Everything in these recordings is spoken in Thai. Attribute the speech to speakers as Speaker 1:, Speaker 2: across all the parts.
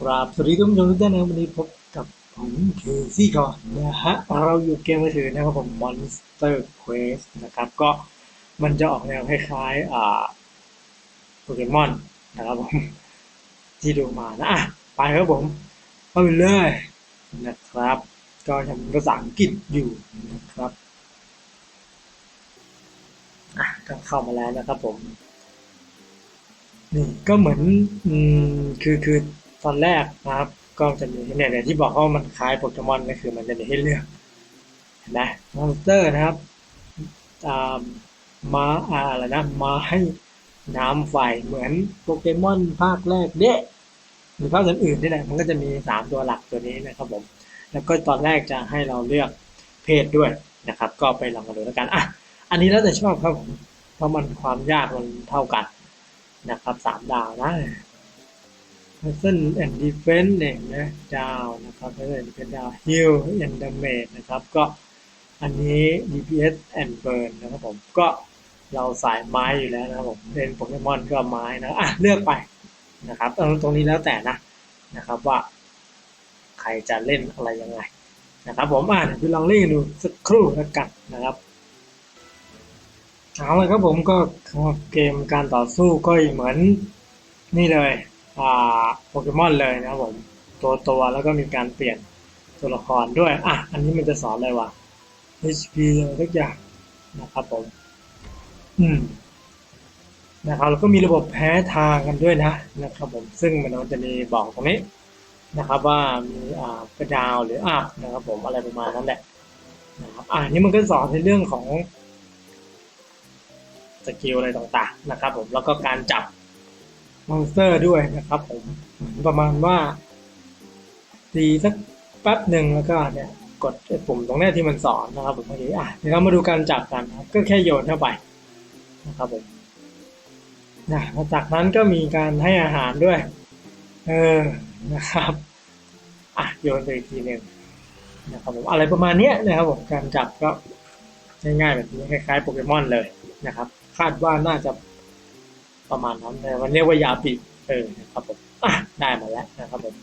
Speaker 1: กราบสวัสดีทุกท่านทุกท่านนะวันนี้พบกับผมเคซี่ก่อนนะฮะเราอยู่เกมมือถือนะครับผม Monster Quest นะครับก็มันจะออกแนวคล้ายๆอ่าโปเกมอนนะครับผมที่ดูมานะอะไปครับผมเข้าไปเลยนะครับ ก็ยังภาษาอังกฤษอยู่นะครับอะก็เข้ามาแล้วนะครับผมนี่ก็เหมือนอืมคือคือ ตอนแรกนะครับก็จะมีเนี่ยเนี่ยที่บอกว่ามันคล้ายโปเกมอนก็คือมันจะมีให้เลือกเห็นไหมมอนสเตอร์นะครับอ่าม้าอะไรนะม้าให้น้ำไฟเหมือนโปเกมอนภาคแรกเด้หรือภาคอื่นๆนี่แหละมันก็จะมีสามตัวหลักตัวนี้นะครับผมแล้วก็ตอนแรกจะให้เราเลือกเพศด้วยนะครับ ก็ไปลองกันดูแล้วกันอะอันนี้แล้วแต่ชอบครับผมเพราะมันความยากมันเท่ากันนะครับสามดาวนะ Person and Defense เนี่ยนะดาวนะครับ Person and Defense ดาว Heal and Damage นะครับ ก็อันนี้ DPS and Burn นะครับผม ก็เราสายไม้อยู่แล้วนะครับผมเล่นโปเกมอนก็ไม้นะ อะ เลือกไปนะครับเออตรงนี้แล้วแต่นะนะครับว่า ใครจะเล่นอะไรยังไงนะครับผมอะเดี๋ยวลองเล่นดูสักครู่แล้วกันนะครับเอาเลยครับผมก็เกมการต่อสู้ก็เหมือนนี่เลย โปเกมอนเลยนะครับผมตัวตัวแล้วก็มีการเปลี่ยนตัวละครด้วย อะ อันนี้มันจะสอนอะไรวะ HP อะไรทุกอย่างนะครับผม อืมนะครับแล้วก็มีระบบแพ้ทางกันด้วยนะนะครับผมซึ่งมันจะมีบอกตรงนี้นะครับว่ามีอ่ากระดาวหรืออัพนะครับผมอะไรประมาณนั้นแหละนะครับอ่านี่มันก็สอนในเรื่องของสกิลอะไรต่างๆนะครับผมแล้วก็การจับ มอนสเตอร์ด้วยนะครับผมประมาณว่าตีสักแป๊บหนึ่งแล้วก็เนี่ยกดปุ่มตรงนี้ที่มันสอนนะครับผมเมื่อกี้อะเดี๋ยวเรามาดูการจับกันนะครับก็แค่โยนเข้าไปนะครับผมนะจากนั้นก็มีการให้อาหารด้วย เออนะครับอะโยนไปอีกทีหนึ่งนะครับผมอะไรประมาณนี้นะครับผมการจับก็ง่ายๆแบบนี้คล้ายๆโปเกมอนเลยนะครับ คาดว่าน่าจะ ประมาณนั้นแต่มันเรียกว่ายาปิดเออนะครับผมอะได้มาแล้วนะครับผม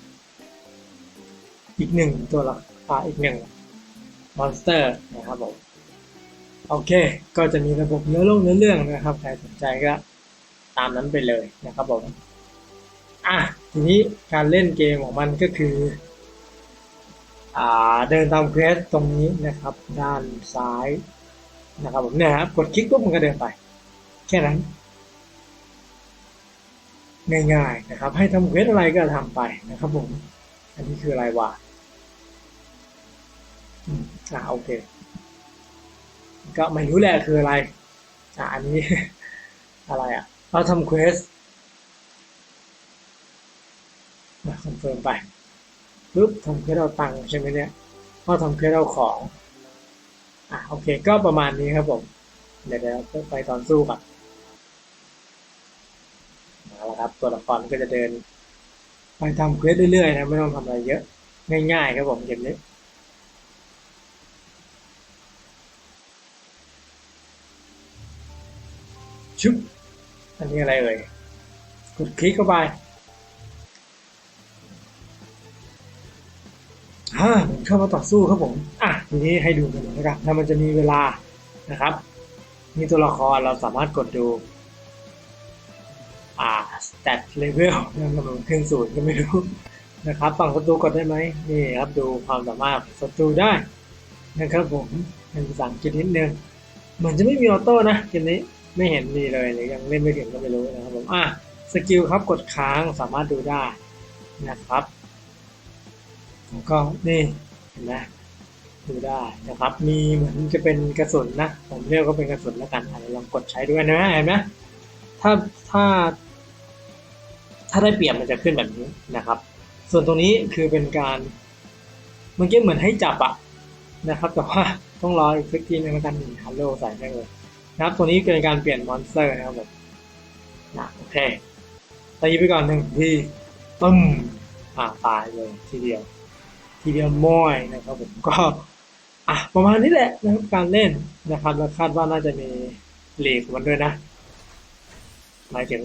Speaker 1: อีกหนึ่งตัวละอ่าอีกหนึ่งมอนสเตอร์นะครับผมโอเค ก็จะมีระบบเนื้อเรื่องเนื้อเรื่องนะครับใครสนใจก็ตามนั้นไปเลยนะครับผมอะทีนี้การเล่นเกมของมันก็คืออ่าเดินตามเควสตรงนี้นะครับ ด้านซ้ายนะครับผมเนี่ยครับกดคลิกปุ๊บมันก็เดินไป แค่นั้น ง่ายๆนะครับ ให้ทำเควสอะไรก็ทำไปนะครับผม อันนี้คืออะไรวะอืมอ่าโอเค ก็ไม่รู้แหละคืออะไร อ่าอันนี้ อะไรอะ เราทำเควสมาคอนเฟิร์มไปปุ๊บทำเควสเอาตังค์ใช่ไหมเนี่ยก็ทำเควสเอาของ อะโอเค ก็ประมาณนี้ครับผม เดี๋ยวเดี๋ยวไปตอนสู้ก่อน ครับ ตัวละครก็จะเดิน ไปทำเควสเรื่อยๆนะไม่ต้องทำอะไรเยอะ ง่ายๆครับผมเกมนี้ชุบอันนี้อะไรเอ่ยกดคลิกเข้าไปอ่าผมเข้ามาต่อสู้ครับผม อะทีนี้ให้ดูกันหน่อยนะครับถ้ามันจะมีเวลานะครับ มีตัวละครเราสามารถกดดู อ่า stat level นั่นมันขึ้นศูนย์ก็ไม่รู้นะครับ ฝั่งศัตรูกดได้ไหมนี่ครับดูความสามารถศัตรูได้นะครับผมเป็นภาษาอังกฤษนิดนึงเหมือนจะไม่มีออโต้นะเกมนี้ไม่เห็นมีเลยหรือยังเล่นไม่ถึงก็ไม่รู้นะครับผมอะสกิลครับกดค้างสามารถดูได้นะครับแล้วก็นี่เห็นไหมดูได้นะครับ มีเหมือนจะเป็นกระสุนนะ ผมเรียกว่าเป็นกระสุนแล้วกันอะลองกดใช้ด้วยนะเห็นไหมถ้าถ้า ถ้าได้เปรียบมันจะขึ้นแบบนี้นะครับ ส่วนตรงนี้คือเป็นการเมื่อกี้เหมือนให้จับอะนะครับ แต่ว่าต้องรออีกสักทีนึงแล้วกันฮัลโหลใส่ให้เลยนะครับตัวนี้เป็นการเปลี่ยนมอนสเตอร์นะครับผมนะโอเคตีไปก่อนหนึ่งทีตึ้มอ่าตายเลยทีเดียว ทีเดียวม้อยนะครับผมก็อะประมาณนี้แหละนะครับการเล่นนะครับแล้วคาดว่าน่าจะมีเลกมันด้วยนะหมายถึง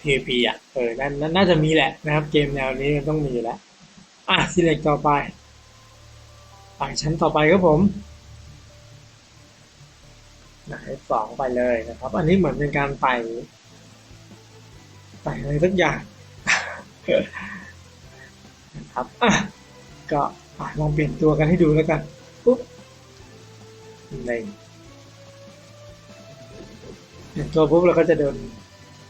Speaker 1: PVP อะเออนั่นนั่นน่าจะมีแหละนะครับ เกมแนวนี้มันต้องมีอยู่แล้ว อะสิเล็กต่อไปไปชั้นต่อไปครับผมไหนสองไปเลยนะครับ อันนี้เหมือนเป็นการไต่ไต่อะไรสักอย่างนะครับอะก็ะลองเปลี่ยนตัวกันให้ดูแล้วกันปุ๊บนี่เปลี่ยนตัวปุ๊บเราก็จะโดน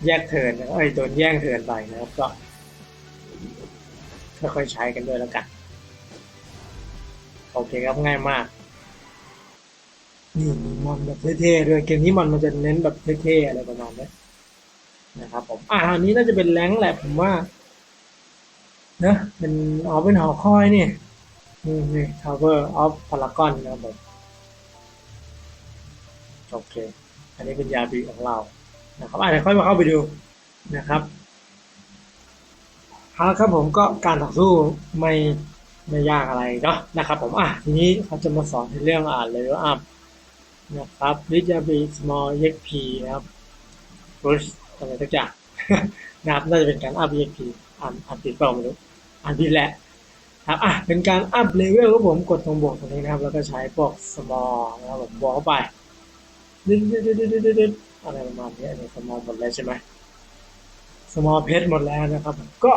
Speaker 1: แยกเทินนะเอ้ยโดนแย่งเทินไปนะครับก็ค่อยๆใช้กันด้วยแล้วกัน โอเคครับง่ายมาก นี่มีมอนแบบเท่ๆด้วยเกมนี้มอนมันจะเน้นแบบเท่ๆอะไรประมาณนี้นะครับผมอ่าอันนี้น่าจะเป็นแรงแหละผมว่าเนอะเป็นอ๋อเป็นหอคอยนี่นี่นี่ Tower of Paragon นะครับผมโอเค อันนี้เป็นยาบีของเรา นะครับอะเดี๋ยวค่อยมาเข้าไปดูนะครับครับผมก็การต่อสู้ไม่ไม่ยากอะไรเนาะนะครับ ผมอะทีนี้เขาจะมาสอนในเรื่องอ่าน level up นะครับวิจาบี small exp นะครับ push อะไรสักอย่างนะครับน่าจะเป็นการอัพ exp อ่านอ่านผิดเปล่าไม่รู้อ่านผิดแหละครับอะเป็นการอัพเลเวลครับผมกดตรงบวกตรงนี้นะครับ แล้วก็ใช้พวก small นะครับผมบวกเข้าไปดึ๊ดดึ๊ดดึ๊ดดึ๊ดดึ๊ด อะไรประมาณนี้อันนี้ small หมดแล้วใช่ไหม small page หมดแล้วนะครับผมก็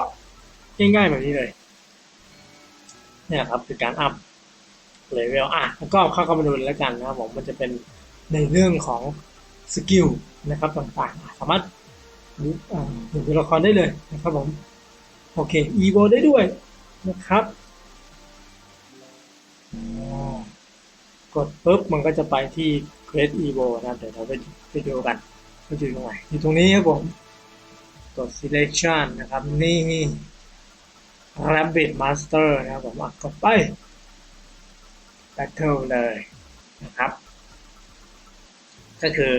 Speaker 1: ง่ายๆแบบนี้เลยเนี่ยครับคือการอัพเลเวลอะก็เข้าเข้ามาดูแล้วกันนะครับผมมันจะเป็นในเรื่องของสกิลนะครับต่างๆ สามารถดูอ่าดูตัวละครได้เลยนะครับผม โอเคอีโวได้ด้วยนะครับ กดปุ๊บมันก็จะไปที่ Create Evo นะครับเดี๋ยวเราไปไปดูกันว่าอยู่ตรงไหนอยู่ตรงนี้ครับผมกด selection นะครับนี่ Rabbit Master นะครับผมกดไป Battle เลยนะครับ ก็คือ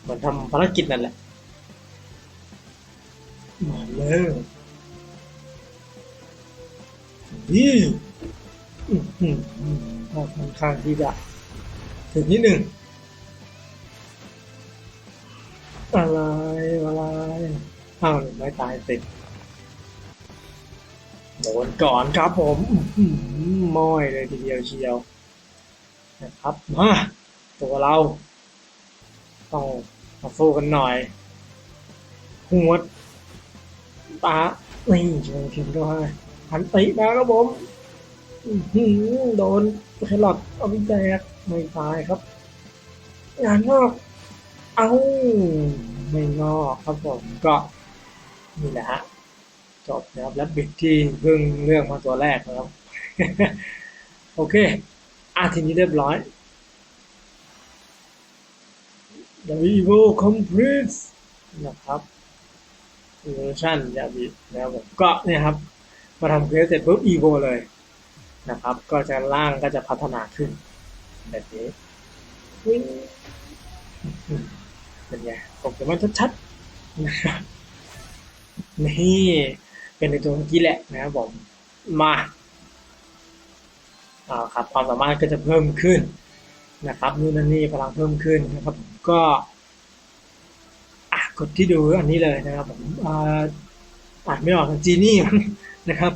Speaker 1: เหมือนทำภารกิจนั่นแหละมาเลยนี่อื้อหือ ก็ค่อนข้างที่จะถึงนิดหนึ่งอะไรอะไรอ้าวไม่ตายติดโดนก่อนครับผมม้อยเลยทีเดียวเชียวนะครับมาตัวเรา ต้องมาสู้กันหน่อยหัวตานี่เจอพิมพ์ด้วยหันติมาครับผม โดนแครอทเอาไปแดกไม่ตายครับ งานงอกเอ้าไม่งอกครับผมก็นี่แหละฮะจบนะครับและบิดที่เพิ่งเลือกมาตัวแรกนะครับ โอเคอะทีนี้เรียบร้อย The Evo Complete นะครับเวอร์ชันยาบินะครับผมก็เนี่ยครับ มาทำเควสเสร็จปุ๊บ Evo เลย นะครับ ก็จะล่างก็จะพัฒนาขึ้น แบบนี้เป็นไงผมจะมันชัดๆนะครับนี่เป็นในตัวเมื่อกี้แหละนะครับผมมาอ่าครับความสามารถก็จะเพิ่มขึ้นนะครับนู่นนั่นนี่พลังเพิ่มขึ้นนะครับก็กดที่ดูอันนี้เลยนะครับผมอ่านไม่ออกจีนี่นะครับ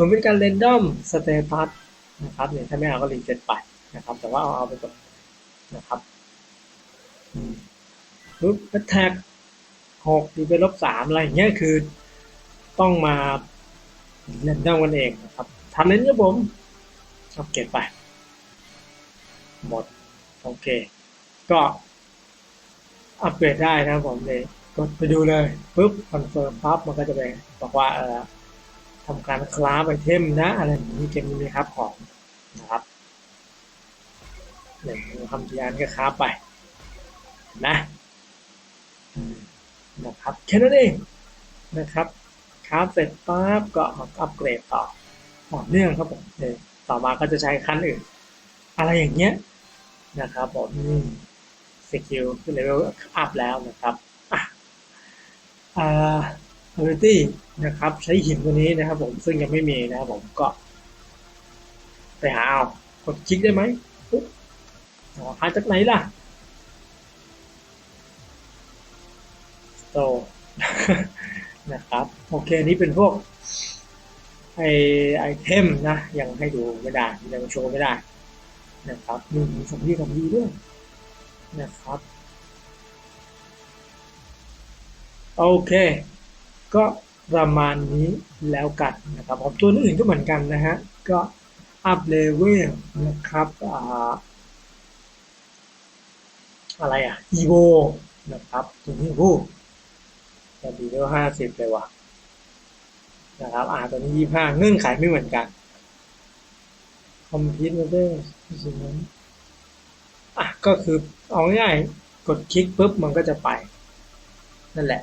Speaker 1: มันเป็นการเรนดอมสเตตัสนะครับเนี่ยถ้าไม่เอาก็รีเซ็ตไปนะครับ แต่ว่าเอาเอาไปกดนนะครับปุ๊บแท็กหกดีไปลบสามอะไรอย่างเงี้ยคือต้องมาเล่นด้กันเองนะครับทำเล่นครับผมเอาเก็บไป หมด โอเค ก็อัปเกรดได้นะครับผมเลย กดไปดูเลยปุ๊บคอนเฟิร์มปั๊บมันก็จะไปบอกว่าเออ ทำการคลาสไอเทมนะ อะไรอย่างนี้เกมนี้มีครับของนะครับหนึ่งทำทีอันก็คราฟไปนะนะครับแค่นั้นเองนะครับคราฟเสร็จปั๊บก็มาอัปเกรดต่อต่อเนื่องครับผมเดี๋ยต่อมาก็จะใช้ขั้นอื่น อะไรอย่างเงี้ยนะครับผมสกิลขึ้นเลเวลอัพแล้วนะครับอ่า ability นะครับใช้หินตัวนี้นะครับผมซึ่งยังไม่มีนะครับผมก็ ไปหาเอากดคลิกได้ไหมปุ๊บหาจากไหนล่ะโตนะครับโอเคนี้เป็นพวกไอไอเทมนะ ยังให้ดูไม่ได้ ยังโชว์ไม่ได้นะครับมีสมที่สมดีด้วยนะครับ โอเค ก็ประมาณนี้แล้วกันนะครับผมตัวอื่นก็เหมือนกันนะฮะ ก็อัพเลเวลนะครับอะไรอะอีโวนะครับตัวนี้โอ้จะดีเลเวห้าสิบเลยว่ะนะครับอ่าตัวนี้ยี่ห้าเงื่อนไขไม่เหมือนกันคอมพิวเตอร์สิ่งนั้นอะก็คือเอาง่ายกดคลิกปุ๊บมันก็จะไป นั่นแหละ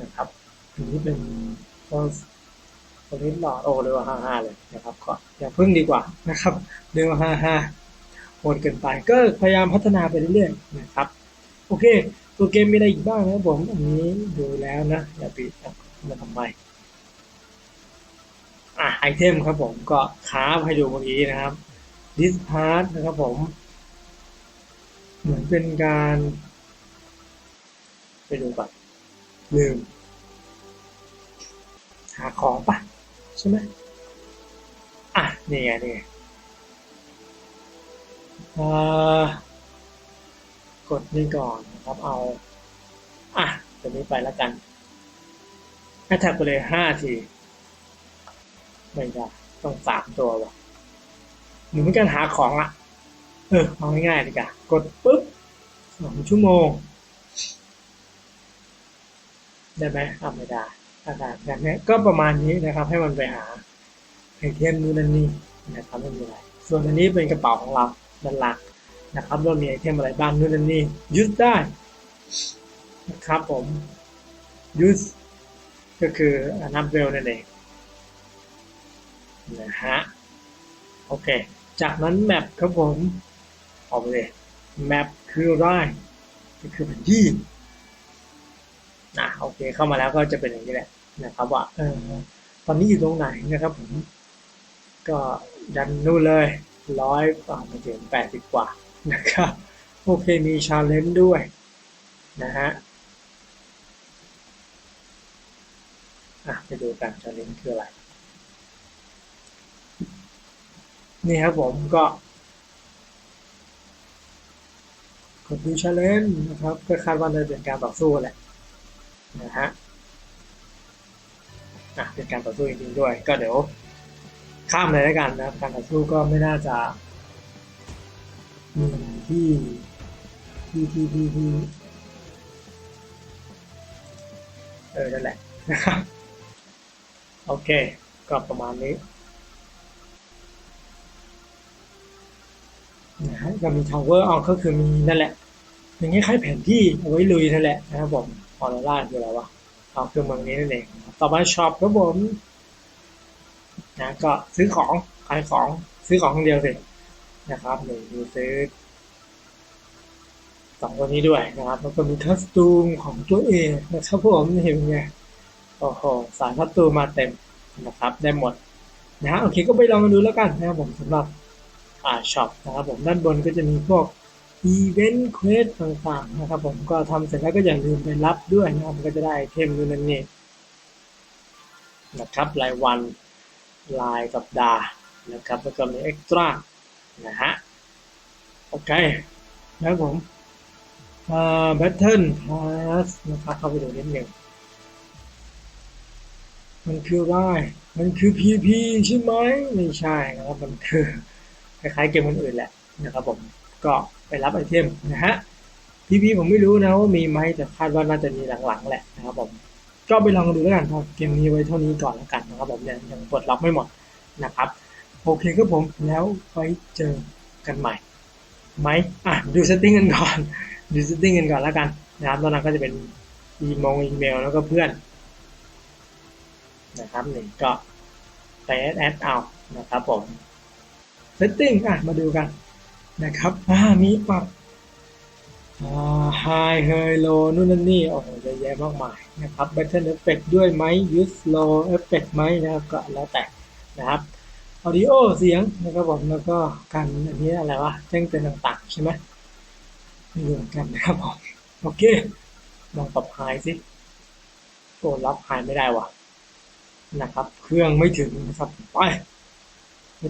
Speaker 1: นะครับ อันนี้เป็นตัวนี้หลอดโอ้เรียว่าห้าห้าเลยนะครับก็อย่าพึ่งดีกว่านะครับเรียวห้าห้าโหดเกินไปก็พยายามพัฒนาไปเรื่อยๆนะครับ โอเค ตัวเกมมีอะไรอีกบ้างนะผมอันนี้ดูแล้วนะ อย่าปิดมาทำไมอะไอเทมครับผมก็ค้าให้ดูเมื่อกี้นะครับ this part นะครับผม เหมือนเป็นการ ไปดูก่อนลืม หาของปะใช่ไหมอะนี่ไงนี่ไงอ่ากดนี่ก่อนนะครับเอา อะตัวนี้ไปแล้วกันแอทแทกไปเลยห้าที ไม่ได้ต้องสามตัวว่ะเหมือนกันหาของอะเออเอาง่ายๆดีกว่ากดปุ๊บสองชั่วโมง ได้ไหมทำไม่ได้ ถ้าได้แบบนี้ก็ประมาณนี้นะครับให้มันไปหาไอเทมนู่นนั่นนี่นะครับไม่มีอะไรส่วนอันนี้เป็นกระเป๋าของเราด้านหลักนะครับว่ามีไอเทมอะไรบ้างนู่นนั่นนี่ยึดได้นะครับผมยูสก็คือนับเวลนั่นเองนะฮะโอเค จากนั้นแมปครับผมออกไปเลยแมปคืออะไรก็คือแผนที่ นะโอเคเข้ามาแล้วก็จะเป็นอย่างนี้แหละนะครับว่าเออตอนนี้อยู่ตรงไหนนะครับผมก็ดันนู่นเลยร้อยอ่ามาถึงแปดสิบกว่านะครับโอเคมีชาเลนจ์ด้วยนะฮะอะไปดูกันชาเลนจ์คืออะไร นี่ครับผมก็กดดูชาเลนจ์นะครับก็คาดว่าจะเป็นการต่อสู้แหละ นะฮะอะเป็นการต่อสู้จริงๆด้วย ก็เดี๋ยวข้ามเลยแล้วกันนะครับ การต่อสู้ก็ไม่น่าจะมีที่ที่ที่ที่ที่เออนั่นแหละนะครับโอเค ก็ประมาณนี้นะฮะก็มี tower อร์อกก็คือมีนั่นแหละ อย่างนี้คล้ายแผนที่เอาไว้ลุยนั่นแหละนะครับผม ออร่าคืออะไรวะเอคือเมืองนี้นั่นเอง ต่อมาช็อปครับผมนะก็ซื้อของขายของซื้อของคนเดียวสินะครับหนึ่งซื้อสองตัวนี้ด้วยนะครับแล้วก็มีคัสตูมของตัวเองนะครับผมเห็นไงโอ้โหสายคัสตูมมาเต็มนะครับ ได้หมดนะฮะโอเคก็ไปลองดูแล้วกันนะครับผมสำหรับอ่าช็อปนะครับผมด้านบนก็จะมีพวก อีเวนต์เควสต่างๆนะครับผมก็ทำเสร็จแล้วก็อย่าลืมไปรับด้วยนะครับก็จะได้เทมนู่นนั่นนี่นะครับรายวันรายสัปดาห์นะครับแล้วก็มีเอ็กซ์ตร้านะฮะโอเคแล้วผมอ่าแบทเทิลพาสนะครับเข้าไปดูนิดหนึ่งมันคืออะไรมันคือ PP ใช่ไหมไม่ใช่นะครับมันคือคล้ายๆเกมอื่นๆแหละนะครับผมก็ รับไอเทมนะฮะ PP ผมไม่รู้นะว่ามีไหมแต่คาดว่าน่าจะมีหลังๆแหละนะครับผมก็ไปลองดูแล้วกันพอเกมนี้ไว้เท่านี้ก่อนแล้วกันนะครับผมยังยังปลดล็อกไม่หมดนะครับ โอเคครับผมแล้วไว้เจอกันใหม่ไหมอะดูเซตติ้งกันก่อนดูเซตติ้งกันก่อนแล้วกันนะครับตอนนั้นก็จะเป็นอีมงอีเมลแล้วก็เพื่อนนะครับหนึ่งก็ไปแอดแอดเอานะครับผมเซตติ้งอะมาดูกัน นะครับอ่ามีปรับอ่าไฮเฮยโลนู่นนั่นนี่โอ้โหเยอะแยะมากมายนะครับ Battle Effect ด้วยไหม Use Low Effect ไหมนะครับก็แล้วแต่นะครับ Audio เสียงนะครับผมแล้วก็การอันนี้อะไรวะแจ้งเตือนต่างๆใช่ไหมไม่รู้เหมือนกันนะครับผมโอเคลองปรับไฮสิโอ้รับหายไม่ได้วะนะครับ เครื่องไม่ถึงนะครับไป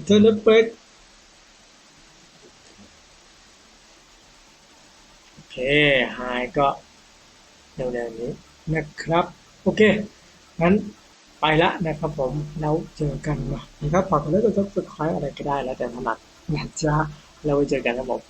Speaker 1: เทอร์เนเบรกโอ เคหายก็เร็วๆนี้นะครับ โอเค งั้นไปละนะครับผม แล้วเจอกันนะครับฝากกดไลค์กดซับสไครต์อะไรก็ได้แล้วแต่ถนัดนะจ๊ะแล้วไว้เจอกันครับผม